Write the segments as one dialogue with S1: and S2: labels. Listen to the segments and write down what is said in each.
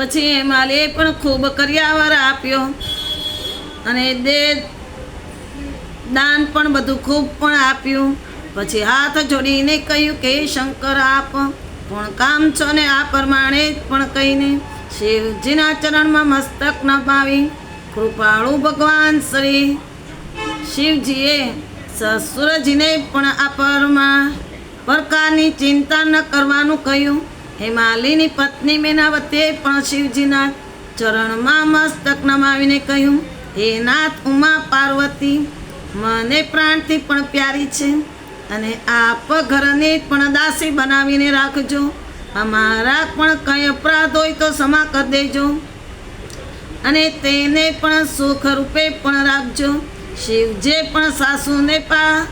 S1: પછી માલે પણ ખૂબ કર્યાવર આપ્યો. અને દે દાન પણ બધું ખૂબ પણ આપ્યું. પછી હાથ જોડીને કહ્યું કે, શંકર, આપ પણ કામ છો ને આ પ્રમાણે પણ કહીને શિવજીના ચરણમાં મસ્તક નમાવી કૃપાળુ ભગવાન શ્રી શિવજીએ સસુરજીને પણ આ પરમાં પ્રકારની ચિંતા ન કરવાનું કહ્યું. હિમાલીની પત્ની મેનાવતે પણ શિવજીના ચરણમાં મસ્તક નમાવીને કહ્યું, હે નાથ ઉમા પાર્વતી, મને પ્રાણથી પણ પ્યારી છે અને આપ ઘરની પણ દાસી બનાવીને રાખજો. અમારા પણ કંઈ અપરાધ હોય તો ક્ષમા કરી દેજો અને તેને પણ સુખ રૂપે પણ રાખજો. શિવજે પણ સાસુને પા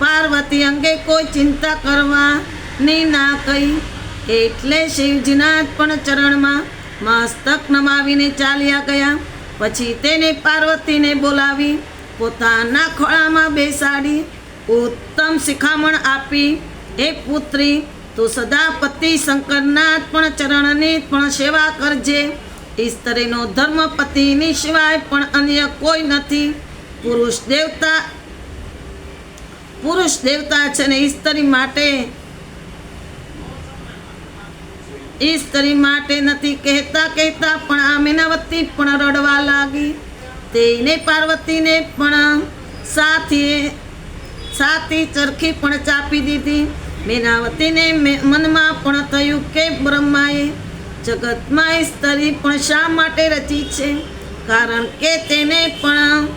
S1: પાર્વતી અંગે કોઈ ચિંતા કરવાની ના કહી એટલે શિવજીના પણ ચરણમાં મસ્તક નમાવીને ચાલ્યા ગયા. પછી તેને પાર્વતીને બોલાવી, પોતાના ખોળામાં બેસાડી, ઉત્તમ શિખામણ આપી. એ પુત્રી, તું સદા પતિ શંકરના પણ ચરણની પણ સેવા કરજે. સ્ત્રીનો ધર્મ પતિની સિવાય પણ અન્ય કોઈ નથી. પુરુષ દેવતા પુરુષ દેવતા છે ને સ્ત્રી માટે સ્ત્રી માટે નથી કહેતા કહેતા પણ આ મીનાવતી પણ રડવા લાગી. તેને પાર્વતીને પણ સાથે સાથી ચરખી પણ ચાપી દીધી. મીનાવતીને મનમાં પણ થયું કે બ્રહ્માએ જગતમાં સ્ત્રી પણ શા માટે રચી છે? કારણ કે તેને પણ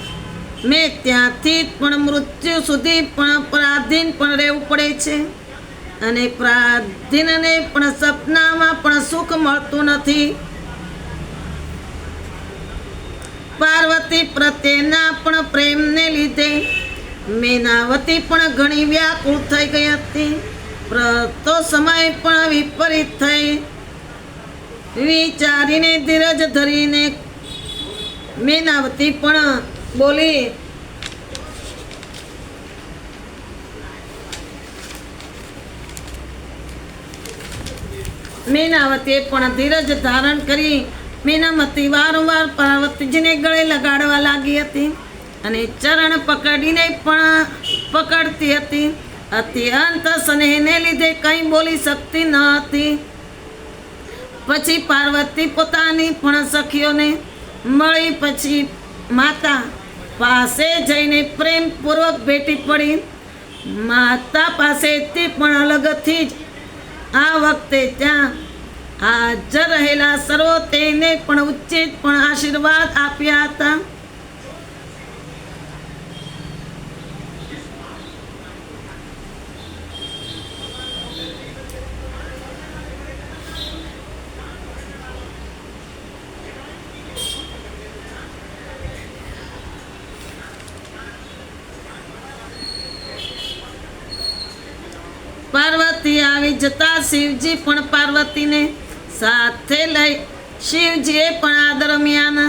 S1: મેં ત્યાંથી પણ મૃત્યુ સુધી પણ પરાધીન પણ રહેવું પડે છે. અને પ્રાધીનને પણ સપનામાં પણ સુખ મળતું નથી. પાર્વતી પ્રત્યેના પણ પ્રેમને લીધે મેનાવતી પણ ઘણી વ્યાકુળ થઈ ગઈ હતી. પ્રતો સમય પણ વિપરીત થઈ. વિચારીને ધીરજ ધરીને મેનાવતી પણ બોલી મીનાવતીએ પણ ધીરજ ધારણ કરી મેનામતી વારંવાર પાર્વતીજીને ગળે લગાડવા લાગી હતી અને ચરણ પકડીને પણ પકડતી હતી. અત્યંત સ્નેહને લીધે કંઈ બોલી શકતી ન હતી. પછી પાર્વતી પોતાની પણ સખીઓને મળી પછી માતા પાસે જઈને પ્રેમપૂર્વક ભેટી પડી. માતા પાસેથી પણ અલગથી જ આ વખતે ત્યાં હાજર રહેલા સર્વો તેને પણ ઉચિત પણ આશીર્વાદ આપ્યા હતા પાર્વતી આવી જતા શિવજી પણ પાર્વતીને સાથે લઈ શિવજીએ પણ આ દરમિયાન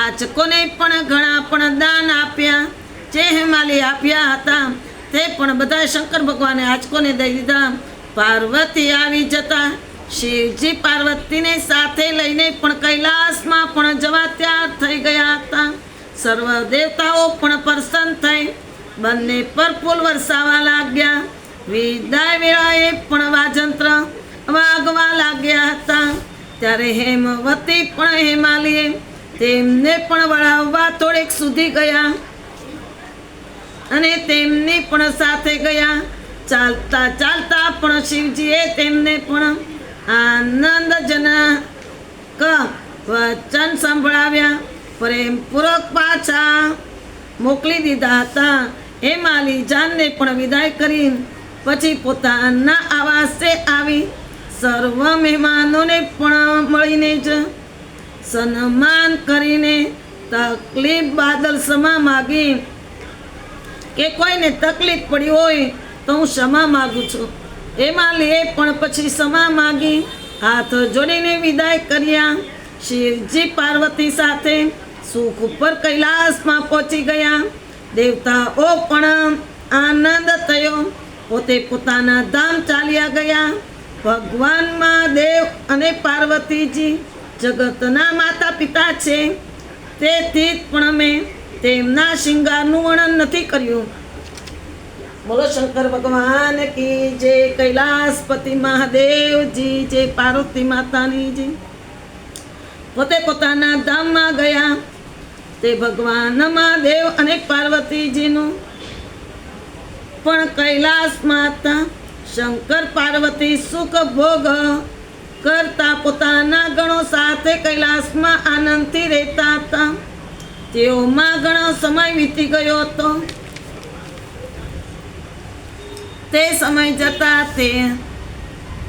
S1: આચકોને પણ ઘણા પણ દાન આપ્યા, જે હિમાલી આપ્યા હતા, તે પણ બધા શંકર ભગવાને આચકોને દઈ દીધા? પાર્વતી આવી જતા શિવજી પાર્વતીને સાથે લઈને પણ કૈલાસમાં પણ જવા તૈયાર થઈ ગયા હતા. સર્વ દેવતાઓ પણ પ્રસન્ન થઈ. બંને પર ફૂલ વરસાવા લાગ્યા. વિદાય વેળાએ પણ વાજંત્ર વાગવા લાગ્યા હતા. ત્યારે હેમવતી પણ હેમાલીએ તેમને પણ વળાવવા થોડેક સુધી ગયા અને તેમની પણ સાથે ગયા. ચાલતા ચાલતા પણ શિવજીએ તેમને પણ આનંદજનક વચન સંભળાવ્યા. પ્રેમપૂર્વક પાછા મોકલી દીધા હતા. હેમાલી જાનને પણ વિદાય કરી પછી પોતાના આવાસે આવી સર્વ મહેમાનોને પણ મળીને જ સન્માન કરીને તકલીફ બાદલ ક્ષમા માગી. કે કોઈને તકલીફ પડી હોય તો હું ક્ષમા માગું છું. એમાં લે પણ પછી ક્ષમા માગી. હાથ જોડીને વિદાય કર્યા. શિવજી પાર્વતી સાથે સુખ ઉપર કૈલાસમાં પહોંચી ગયા. દેવતાઓ પણ આનંદ થયો. પોતે પોતાના ધામ ચાલ્યા ગયા. ભગવાન મહાદેવ અને પાર્વતીજી જગતના માતા પિતા છે તેથી પણ મેં તેમના શિંગારનું વર્ણન નથી કર્યું. બોલો શંકર ભગવાન કી જે કૈલાસપતિ મહાદેવજી, જે પાર્વતી માતાની જય પોતે પોતાના ધામમાં ગયા. તે ભગવાન મહાદેવ અને પાર્વતીજીનું પણ કૈલાસ માતા શંકર પાર્વતી સુખ ભોગ કરતા પોતાના ગણો સાથે કૈલાસમાં આનંદથી રહેતા હતા. તેઓમાં ઘણો સમય વીતી ગયો હતો. તે સમય જતા તે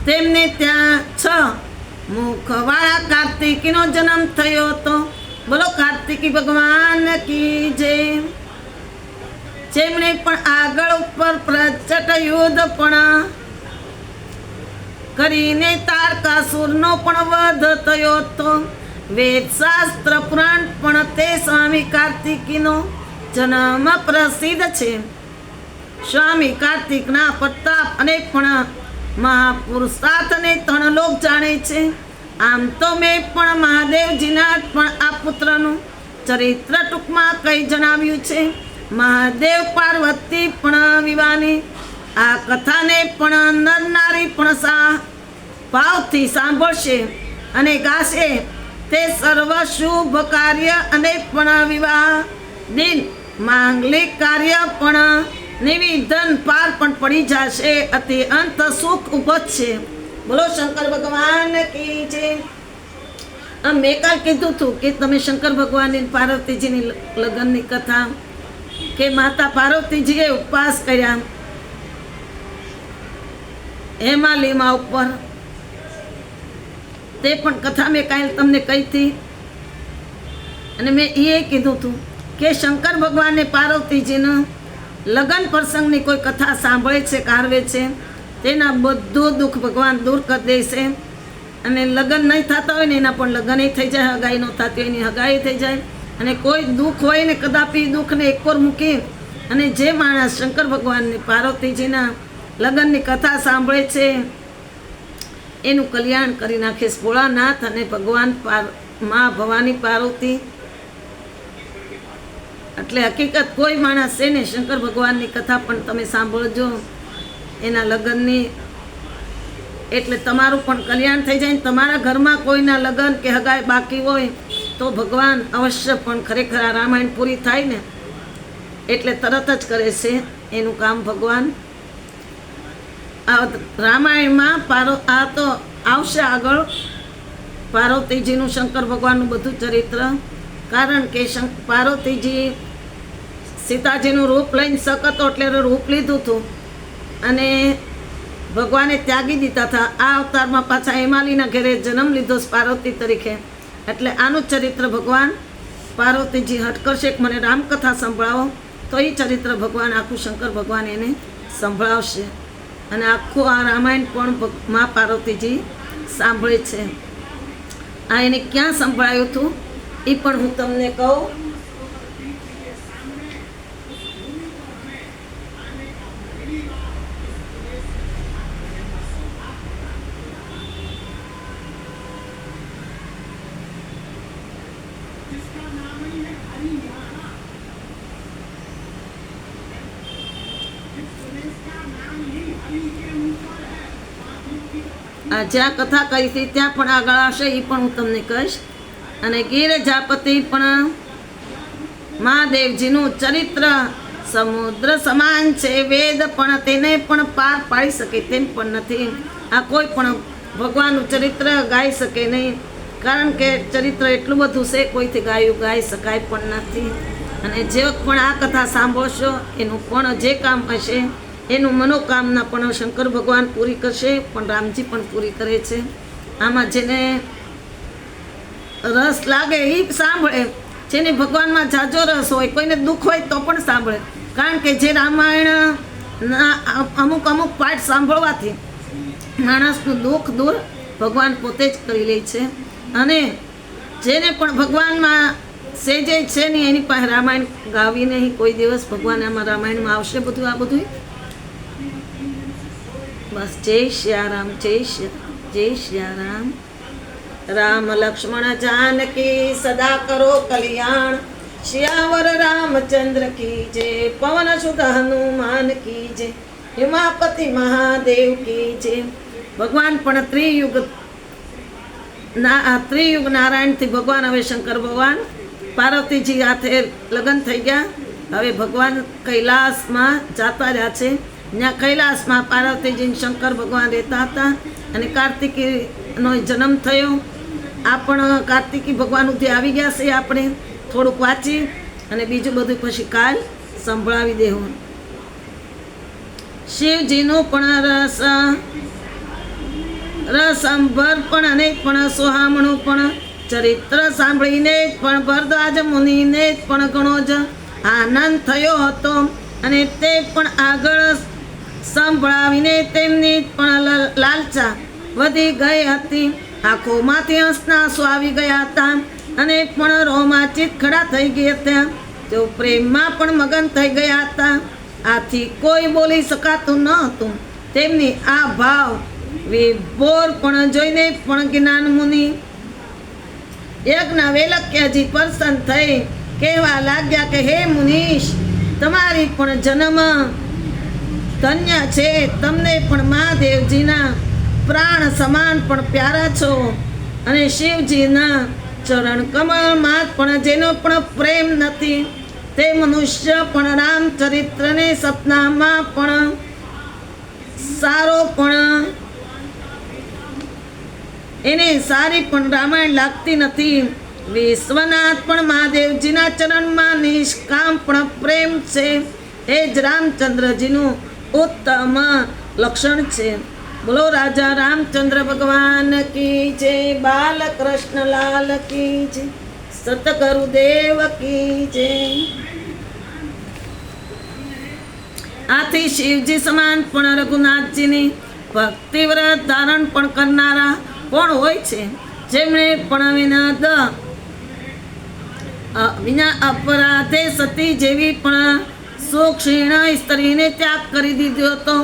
S1: તેમને ત્યાં છ મુખવાળા કાર્તિકીનો જન્મ થયો હતો. બોલો, કાર્તિકી ભગવાન કી જય. જેમણે પણ આગળ ઉપર પ્રચટ યુદ્ધ પણ કરીને તારકાસુરનો પણ વધ થયો હતો. વેદશાસ્ત્ર પુરાણ પણ તે સ્વામી કાર્તિકીનો જન્મ પ્રસિદ્ધ છે. સ્વામી કાર્તિકના પ્રતાપ અને પણ મહાપુરુષાર્થને ત્રણ લોક જાણે છે. આમ તો મેં પણ મહાદેવજીના પણ આ પુત્રનું ચરિત્ર ટૂંકમાં કંઈ જણાવ્યું છે. મહાદેવ પાર્વતી પણ વિવાની, આ કથાને પણ નરનારી પણ સા ભાવથી સાંભળશે અને ગાશે તે સર્વ શુભ કાર્ય અને પણ વિવાહ. દિન માંગલિક કાર્ય પણ નિવેદન પાર પણ પડી જશે, અતિ અંત સુખ ઉપજશે. બોલો શંકર ભગવાન કી છે આમ મેં કાલ કીધું હતું કે તમે શંકર ભગવાનની પાર્વતીજીની લગ્નની કથા કે માતા પાર્વતીજીએ ઉપવાસ કર્યા. હેમાલીમાં ઉપર. તે પણ કથા મેં કાંઈ તમને કહી હતી. અને મેં એ કીધું હતું કે શંકર ભગવાનને પાર્વતીજીનો લગ્ન પ્રસંગની કોઈ કથા સાંભળે છે, કારવે છે? તેના બધું દુઃખ ભગવાન દૂર કરી દેશે અને લગ્ન નહીં થતા હોય ને એના પણ લગ્ન થઈ જાય, હગાઈ ન થતી હોય એની હગાઈ થઈ જાય. અને કોઈ દુઃખ હોય ને કદાપી દુઃખને એકોર મૂકી અને જે માણસ શંકર ભગવાનની પાર્વતીજીના લગ્નની કથા સાંભળે છે, એનું કલ્યાણ કરી નાખે ભોળાનાથ અને ભગવાન પાર, મા ભવાની પાર્વતી. એટલે હકીકત કોઈ માણસ છે ને શંકર ભગવાનની કથા પણ તમે સાંભળજો એના લગ્નની. એટલે તમારું પણ કલ્યાણ થઈ જાય ને તમારા ઘરમાં કોઈના લગ્ન કે હગાઈ બાકી હોય તો ભગવાન અવશ્ય પણ ખરેખર આ રામાયણ પૂરી થાય ને, એટલે તરત જ કરે છે એનું કામ ભગવાન. રામાયણમાં પારો, આ તો આવશે આગળ. પાર્વતીજીનું શંકર ભગવાનનું બધું ચરિત્ર. કારણ કે પાર્વતીજી સીતાજીનું રૂપ લઈને શકતો એટલે રૂપ લીધું હતું. અને ભગવાને ત્યાગી દીધા હતા. આ અવતારમાં પાછા હિમાલીના ઘેરે જન્મ લીધો પાર્વતી તરીકે. એટલે આનું ચરિત્ર ભગવાન પાર્વતીજી હટ મને રામકથા સંભળાવો, તો એ ચરિત્ર ભગવાન આખું શંકર ભગવાન એને સંભળાવશે. અને આખું આ રામાયણ પણ મા પાર્વતીજી સાંભળે છે. આ એને ક્યાં સંભળાયું હતું? એ પણ હું તમને કહું. જ્યાં કથા કરી હતી, ત્યાં પણ આગળ આવશે એ પણ હું તમને કહીશ. અને ગીર જાપતિ પણ મહાદેવજીનું ચરિત્ર સમુદ્ર સમાન છે, વેદ પણ તેને પણ પાર પાડી શકે તેમ પણ નથી. આ કોઈ પણ ભગવાનનું ચરિત્ર ગાઈ શકે નહીં, કારણ કે ચરિત્ર એટલું બધું છે, કોઈથી ગાયું, ગાઈ શકાય પણ નથી. અને જે પણ આ કથા સાંભળશો, એનું પણ જે કામ હશે એનું મનોકામના પણ શંકર ભગવાન પૂરી કરશે, પણ રામજી પણ પૂરી કરે છે. આમાં જેને રસ લાગે એ સાંભળે. જેને ભગવાનમાં જાજો રસ હોય, કોઈને દુઃખ હોય તો પણ સાંભળે. કારણ કે જે રામાયણના અમુક અમુક પાઠ સાંભળવાથી માણસનું દુઃખ દૂર ભગવાન પોતે જ કરી લે છે. અને જેને પણ ભગવાનમાં સેજે છે ને એની પાસે રામાયણ ગાવી નહીં કોઈ દિવસ ભગવાન આમાં રામાયણમાં આવશે બધું, આ બધું બસ જય શ્યારામ, જય શ્યા, જય શ્યારામ. રામ રામ લક્ષ્મણ જાનકી, સદા કરો કલ્યાણ. શ્યાવર રામચંદ્ર કી જય, પવન સુત હનુમાન કી જય, હિમાપતિ મહાદેવ કી જય. ભગવાન પણ ત્રિયુગ, ના ત્રિયુગ નારાયણથી ભગવાન હવે શંકર ભગવાન. પાર્વતીજી હાથે લગ્ન થઈ ગયા. હવે ભગવાન કૈલાસમાં જાતા રહ્યા છે. ત્યાં કૈલાસમાં પાર્વતીજીને શંકર ભગવાન રહેતા હતા અને કાર્તિકીનો જન્મ થયો. આ પણ કાર્તિકી ભગવાન ઉધી આવી ગયા છે આપણે. થોડુંક વાંચી અને બીજું બધું પછી કાલ સંભળાવી દેવું. શિવજીનું પણ રસ રસંભર પણ અને પણ સોહામણું પણ. ચરિત્ર સાંભળીને જ પણ ભરદ્વાજ મુનિને જ પણ ઘણો જ આનંદ થયો હતો અને તે પણ આગળ સંભળાવીને તેમની પણ લાલચા વધી ગઈ હતી. આંખોમાંથી હંસના સો આવી ગયા હતા અને પણ રોમાંચિત ખડા થઈ ગયા હતા. તેઓ પ્રેમમાં પણ મગન થઈ ગયા હતા. આથી કોઈ બોલી શકાતું ન હતું. તેમની આ ભાવ વિભોર પણ જોઈને પણ જ્ઞાન મુનિ યજ્ઞ વેલક્યજી પ્રસન્ન થઈ કહેવા લાગ્યા કે, હે મુનિષ તમારી પણ જન્મ ધન્ય છે. તમને પણ મહાદેવજીના પ્રાણ સમાન પણ પ્યારા છો. અને શિવજીના ચરણ કમળમાં પણ જેનો પણ પ્રેમ નથી, તે મનુષ્ય પણ રામચરિત્રને સપનામાં પણ સારો પણ એને સારી પણ રામાયણ લાગતી નથી. વિશ્વનાથ પણ મહાદેવજીના ચરણમાં નિષ્કામ પણ પ્રેમ છે. એ જ રામચંદ્રજીનું ઉત્તમ લક્ષણ છે. બોલો રાજા રામચંદ્ર ભગવાન કી જય બાલકૃષ્ણ લાલ કી છે સતગુરુદેવ કી છે આથી શિવજી સમાન પણ રઘુનાથજીની ભક્તિવ્રત ધારણ પણ કરનારા કોણ હોય છે? જેમણે પણ વિના દ વિના અપરાધે સતી જેવી પણ સુક્ષીણ સ્ત્રીને ત્યાગ કરી દીધો હતો.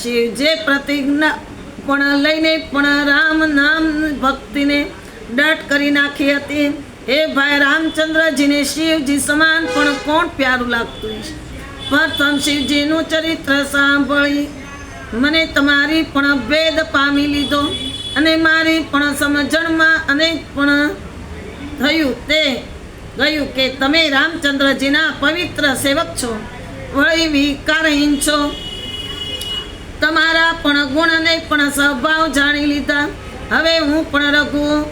S1: શિવજે પ્રતિજ્ઞા પણ લઈને પણ રામ નામ ભક્તિને ડટ કરી નાખી હતી. એ ભાઈ રામચંદ્રજીને શિવજી સમાન પણ કોણ પ્યારું લાગતું પ્રથમ શિવજીનું ચરિત્ર સાંભળી. મને તમારી પણ ભેદ પામી લીધો અને મારી પણ સમજણમાં અનેક પણ થયું. તે ગયું કે તમે રામચંદ્રજીના પવિત્ર સેવક છો. વળી વિકારહીન છો. તમારા પણ ગુણને પણ સ્વભાવ જાણી લીધા. હવે હું પણ રઘુ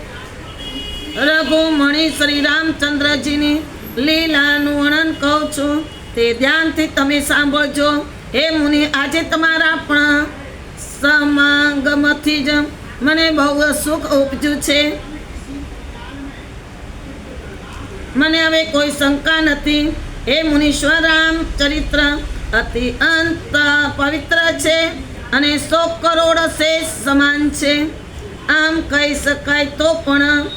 S1: રઘુમણી શ્રી રામચંદ્રજીની લીલાનું વર્ણન કહું છું. તે ધ્યાનથી તમે સાંભળજો. હે મુનિ, આજે તમારા પણ સમાગમથી જ મને બહુ સુખ ઉપજ્યું છે. મને હવે કોઈ શંકા નથી. હે મુનિશ્વરરામ ચરિત્ર અતિ અંત પવિત્ર છે અને સો કરોડ શેષ સમાન છે. આમ કહી શકાય તો પણ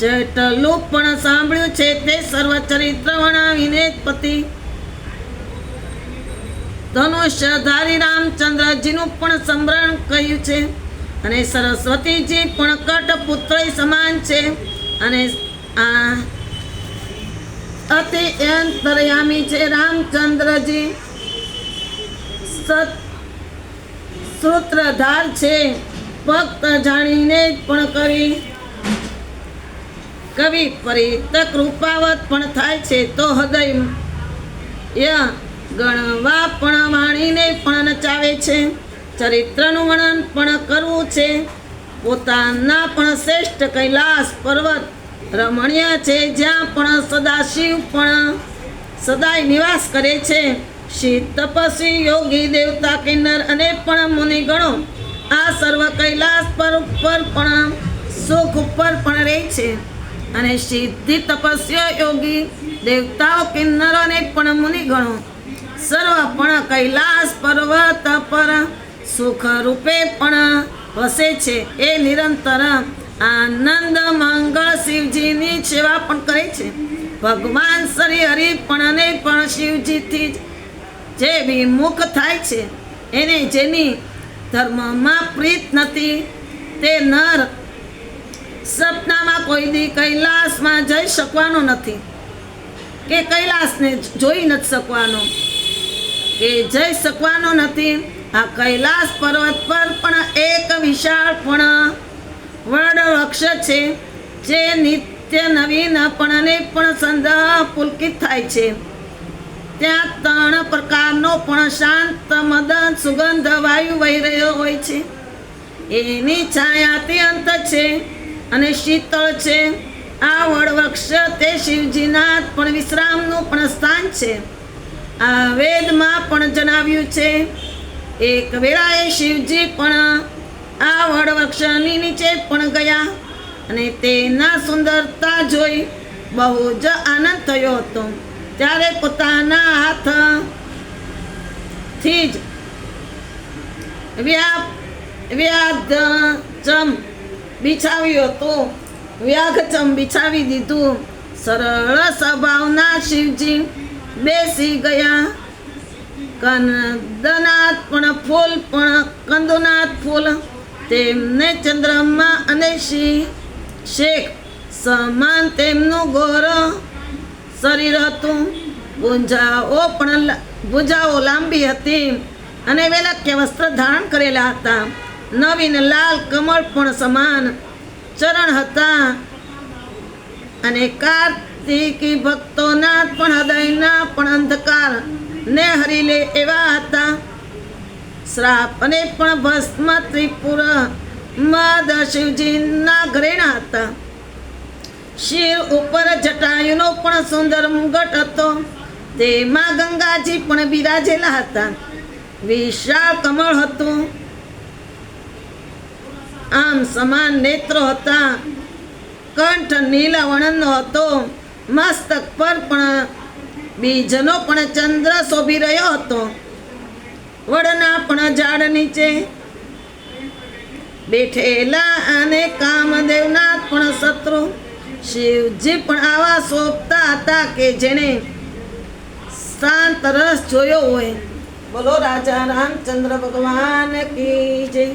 S1: જેટલું પણ સાંભળ્યું છે તે સર્વ ચરિત્ર વણાવીને પતિ. ધનુષ્યધારી રામચંદ્રજીનું પણ સ્મરણ કહ્યું છે અને સરસ્વતીજી પણ કટપુત્ર સમાન છે અને આ અતિ અંતર્યામી છે રામચંદ્રજી સત સૂત્રધાર છે ફક્ત જાણીને પણ કરી કવિ પરિત કૃપાવત પણ થાય છે તો હૃદય ય ગણવા પણ વાણીને પણ નચાવે છે ચરિત્રનું વર્ણન પણ કરવું છે। પોતાના પણ શ્રેષ્ઠ કૈલાસ પર્વત રમણીય છે, જ્યાં પણ સદાશિવ પણ સદાય નિવાસ કરે છે. શીત તપસ્વી યોગી દેવતા કિન્નર અને પણ મુનિગણો આ સર્વ કૈલાસ પર ઉપર પણ સુખ ઉપર પણ રહે છે. અને સિદ્ધિ તપસ્ય યોગી દેવતાઓ, કિન્નરો અને પણ મુનિગણો સર્વ પણ કૈલાસ પર્વત પર સુખ રૂપે પણ વસે છે. એ નિરંતર આનંદ મંગળ શિવજીની સેવા પણ કરે છે. ભગવાન શ્રી હરિ પણ અને પણ શિવજીથી જ વિમુખ થાય છે, એને જેની ધર્મમાં પ્રીત નથી, તે નર સપનામાં કોઈ દી કૈલાસમાં જઈ શકવાનો નથી કે કૈલાસને જોઈ નથી શકવાનો. કે જઈ શકવાનો નથી. આ કૈલાસ પર્વત પર પણ એક વિશાળ પણ વડ વૃક્ષ છે, જે નિત્ય નવીનપણને પણ સંદેહ પુલકિત થાય છે. ત્યાં ત્રણ પ્રકારનો પણ શાંત મદન સુગંધ, વાયુ વહી રહ્યો હોય છે. એની છાયા અંત છે અને શીતળ છે. આ વડવૃક્ષ તે શિવજીના પણ વિશ્રામનું પણ સ્થાન છે. આ વેદમાં પણ જણાવ્યું છે, એક વેળાએ શિવજી પણ આ વડવૃક્ષની નીચે પણ ગયા અને તેના સુંદરતા જોઈ બહુ જ આનંદ થયો હતો. ત્યારે પોતાના હાથથી જ વ્યા વ્યાધચમ બિછાવ્યું હતું. વ્યાઘચમ બિછાવી દીધું. સરળ સ્વભાવના શિવજી બેસી ગયા. કંદનાથ પણ ફૂલ, પણ કંદનાથ ફૂલ તેમને ચંદ્રમા અને શી શેખ સમાન તેમનું ગોર શરીર હતું. ગુંજાઓ પણ ભુજાઓ લાંબી હતી અને વેલક્ય વસ્ત્ર ધારણ કરેલા હતા. નવીન લાલ કમળ પણ સમાન ચરણ હતા. અને કાર્તિકી ભક્તોના પણ હૃદયના પણ અંધકાર ને હરી લે એવા હતા. શ્રાપ અને પણ ભસ્મ ત્રિપુર મદ શિવજીના ઘરેણા હતા. શિર ઉપર જટાયુનો પણ સુંદર મુગટ હતો. તેમાં ગંગાજી પણ બિરાજેલા હતા. વિશાળ કમળ હતું. આમ સમાન નેત્રો હતા. કંઠ નીલા વર્ણનો હતો. મસ્તક પર પણ બીજનો પણ ચંદ્ર શોભી રહ્યો હતો. વડના પણ ઝાડ નીચે. બેઠેલા અને કામદેવના પણ શત્રુ. શિવજી પણ આવા શોભતા હતા કે જેણે શાંત રસ જોયો હોય. બોલો રાજા રામચંદ્ર ભગવાન કી જય.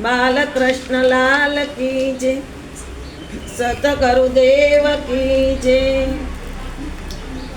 S1: બાલકૃષ્ણ લાલ કી જય. સતગુરુદેવ કી જય.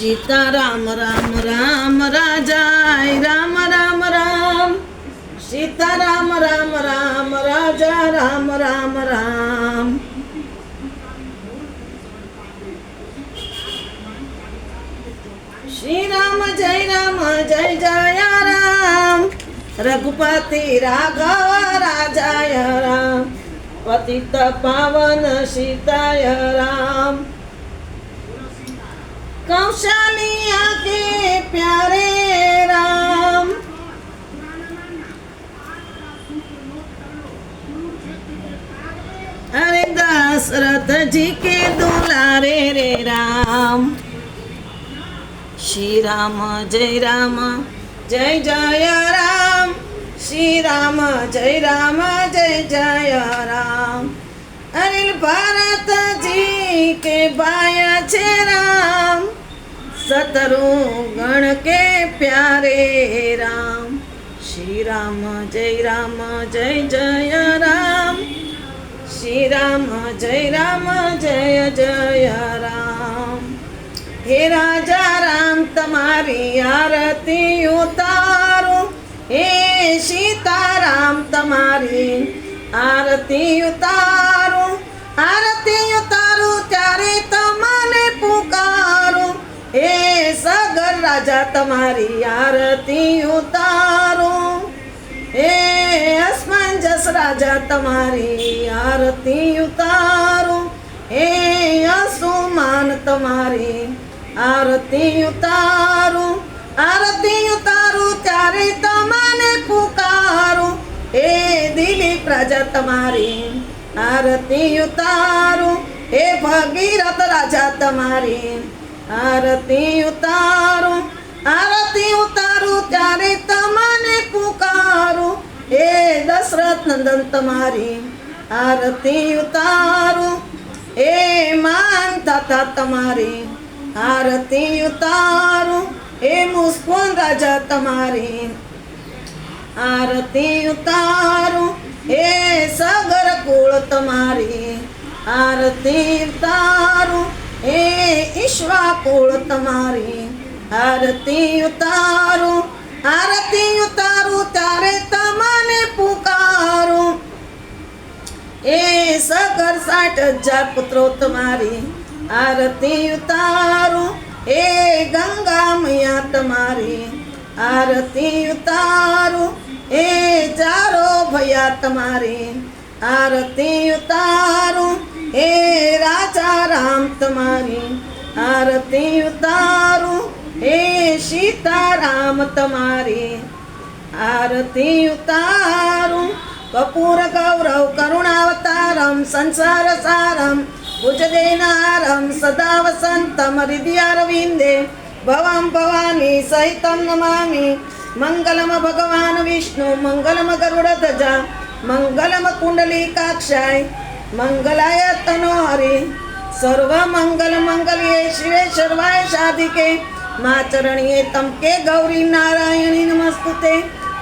S1: સીતા રામ રામ રામ રાજા રામ રામ રામ. સીતા રામ રામ રામ, રાજા, રામ રામ રામ. શ્રી રામ જય રામ, જય જય રામ. રઘુપતિ રાઘવ, રાજાય રામ. પતિત પાવન સીતાય રામ. કૌશલ્યા કે પ્યારે રામ. અરે દશરથજી કે દુલારે રે રામ. શ્રી રામ, જય રામ, જય જય રામ. શ્રી રામ, જય રામ, જય જય રામ. અનિલ ભારતજી કે બાયા છે રામ. સતરું ગણ કે પ્યારે રામ? શ્રી રામ, જય રામ, જય જય, રામ. શ્રી રામ, જય રામ, જય જય, રામ. હે રાજા રામ, તમારી આરતી ઉતારો. હે સીતારામ, તમારી આરતી ઉતારો. આરતી ઉતારો ત્યારે તમને પુકાર. હે સાગર રાજા તમારી આરતી ઉતારો. હે અસમંજસ રાજા તમારી આરતી ઉતારો. હે અસુમાન તમારી આરતી ઉતારો. આરતી ઉતારો ત્યારે તમને પુકારો. હે દિલીપ રાજા તમારી આરતી ઉતારો. હે ભગીરથ રાજા તમારી આરતી ઉતારું આરતી ઉતારું, ત્યારે તમને પુકારું. હે દશરથ નંદન તમારી આરતી ઉતારું. હે માન તાતા તમારી આરતી ઉતારું. એ મુસ્કોન રાજા તમારી આરતી ઉતારું. હે સગર કુળ તમારી આરતી ઉતારો. હે ઈશ્વા તમારી. આરતી ઉતારું આરતી ઉતારું, ત્યારે તમને પુકારું. એ સગર સાઠ હજાર પુત્રો તમારી આરતી ઉતારું, એ ગંગા મૈયા તમારી. આરતી ઉતારું, એ ચારો ભૈયા તમારી. આરતી ઉતારો એ રાજા રામ તમારી આરતી ઉતારો એ સીતારામ તમારી આરતી ઉતારું કપૂર ગૌરવ કરુણાવતારમ સંસાર સારમ ભુજદેનારમ સદા વસંતમ હૃદયારવિંદે ભવમ ભવાની સહિતમ નમામિ મંગલમ ભગવાન વિષ્ણુ મંગલમ ગરુડધજા મંગલમ કુંડલીકાક્ષાય મંગલાય તનો હરિ સર્વ મંગલ મંગલ્યે શિવે સર્વાય સાધિકે. મા ચરણીએ તમકે ગૌરી નારાયણી નમસ્તુતે.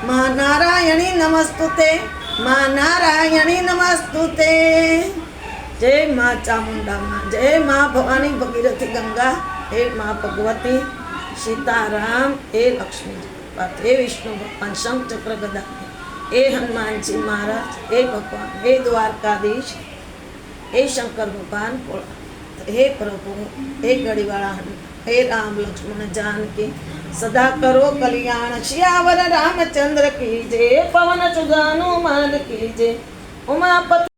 S1: મા નારાયણી નમસ્તુતે. મા નારાયણી નમસ્તુતે. જય મા ચામુંડામાં, જય મા ભવાની ભગીરથી ગંગા, હે મા ભગવતી સીતારામ, હે લક્ષ્મી હે વિષ્ણુ ભગવાન, શંખ ચક્ર ગદા હે હનુમાનજી મહારાજ, હે ભગવાન, હે દ્વારકાધીશ હે શંકર ભગવાન ભોળા હે પ્રભુ, હે ગળીવાળા હે રામ, લક્ષ્મણ, જાનકી સદા કરો કલ્યાણ, શિયાવર, રામચંદ્ર કી જય, પવન સુદાનું માન કી જય, ઉમાપતિ